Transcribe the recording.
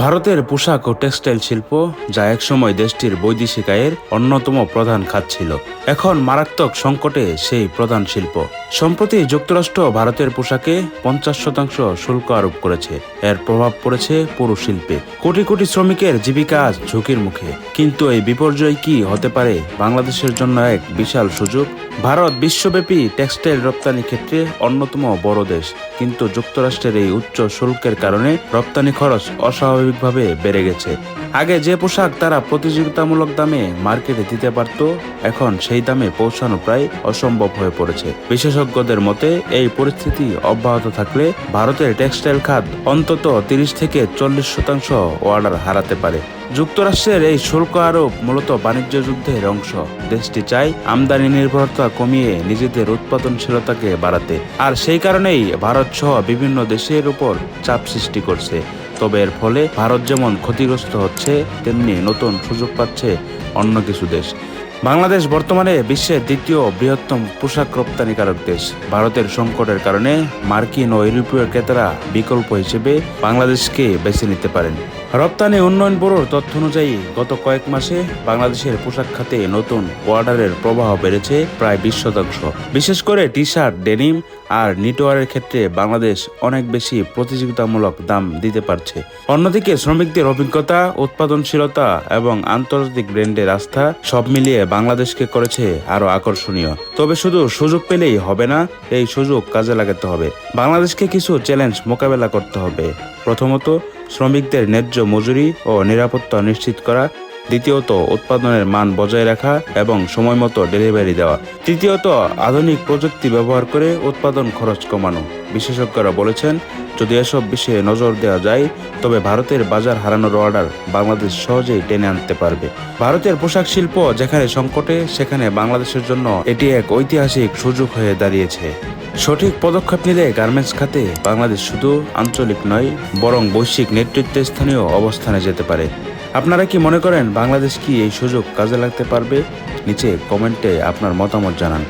ভারতের পোশাক ও টেক্সটাইল শিল্প যা একসময় দেশটির বৈদেশিক আয়ের অন্যতম প্রধান খাত ছিল। এখন মারাত্মক সংকটে সেই প্রধান শিল্প। সম্প্রতি যুক্তরাষ্ট্র ভারতের পোশাকে পঞ্চাশ শতাংশ শুল্ক আরোপ করেছে। এর প্রভাব পড়েছে পুরো শিল্পে কোটি কোটি শ্রমিকের জীবিকা আজ ঝুঁকির মুখে। কিন্তু এই বিপর্যয় কি হতে পারে বাংলাদেশের জন্য এক বিশাল সুযোগ? ভারত বিশ্বব্যাপী টেক্সটাইল রপ্তানি ক্ষেত্রে অন্যতম বড় দেশ। কিন্তু যুক্তরাষ্ট্রের এই উচ্চ শুল্কের কারণে রপ্তানি খরচ অস্বাভাবিকভাবে বেড়ে গেছে। আগে যে পোশাক তারা প্রতিযোগিতামূলক দামে মার্কেটে দিতে পারত, এখন সেই দামে পৌঁছানো প্রায় অসম্ভব হয়ে পড়েছে। বিশেষজ্ঞদের মতে, এই পরিস্থিতি অব্যাহত থাকলে ভারতের টেক্সটাইল খাত অন্তত তিরিশ থেকে চল্লিশ শতাংশ অর্ডার হারাতে পারে। যুক্তরাষ্ট্রের এই শুল্ক আরোপ মূলত বাণিজ্য যুদ্ধের অংশ। দেশটি চায় আমদানি নির্ভরতা কমিয়ে নিজেদের উৎপাদনশীলতাকে বাড়াতে। আর সেই কারণেই ভারত সহ বিভিন্ন দেশের উপর চাপ সৃষ্টি করছে। তবে এর ফলে ভারত যেমন ক্ষতিগ্রস্ত হচ্ছে, তেমনি নতুন সুযোগ পাচ্ছে অন্য কিছু দেশ। বাংলাদেশ বর্তমানে বিশ্বের দ্বিতীয় বৃহত্তম পোশাক রপ্তানিকারক দেশ। ভারতের সংকটের কারণে মার্কিন ও ইউরোপীয় ক্রেতারা বিকল্প হিসেবে বাংলাদেশকে বেছে নিতে পারেন। রপ্তানি উন্নয়ন ব্যুরোর তথ্য অনুযায়ী, গত কয়েক মাসে বাংলাদেশের পোশাক খাতে নতুন অর্ডারের প্রবাহ বেড়েছে প্রায় বিশ শতাংশ। বিশেষ করে টি শার্ট ডেনিম আর নিটওয়ারের ক্ষেত্রে বাংলাদেশ অনেক বেশি প্রতিযোগিতামূলক দাম দিতে পারছে। অন্যদিকে শ্রমিকদের অভিজ্ঞতা, উৎপাদনশীলতা এবং আন্তর্জাতিক ব্র্যান্ডের আস্থা সব মিলিয়ে বাংলাদেশকে করেছে আরও আকর্ষণীয়। তবে শুধু সুযোগ পেলেই হবে না, এই সুযোগ কাজে লাগাতে হবে। বাংলাদেশকে কিছু চ্যালেঞ্জ মোকাবেলা করতে হবে। প্রথমত শ্রমিকদের ন্যায্য মজুরি ও নিরাপত্তা নিশ্চিত করা, দ্বিতীয়ত উৎপাদনের মান বজায় রাখা এবং সময় মতো ডেলিভারি দেওয়া। তৃতীয়ত আধুনিক প্রযুক্তি ব্যবহার করে উৎপাদন খরচ কমানো। বিশেষজ্ঞরা বলেছেন, যদি এসব বিষয়ে নজর দেওয়া যায়, তবে ভারতের বাজার হারানোর অর্ডার বাংলাদেশ সহজেই টেনে আনতে পারবে। ভারতের পোশাক শিল্প যেখানে সংকটে, সেখানে বাংলাদেশের জন্য এটি এক ঐতিহাসিক সুযোগ হয়ে দাঁড়িয়েছে। সঠিক পদক্ষেপ নিলে গার্মেন্টস খাতে বাংলাদেশ শুধু আঞ্চলিক নয়, বরং বৈশ্বিক নেতৃত্বে স্থানীয় অবস্থানে যেতে পারে। আপনারা কি মনে করেন বাংলাদেশ কি এই সুযোগ কাজে লাগতে পারবে? নিচে কমেন্টে আপনার মতামত জানান।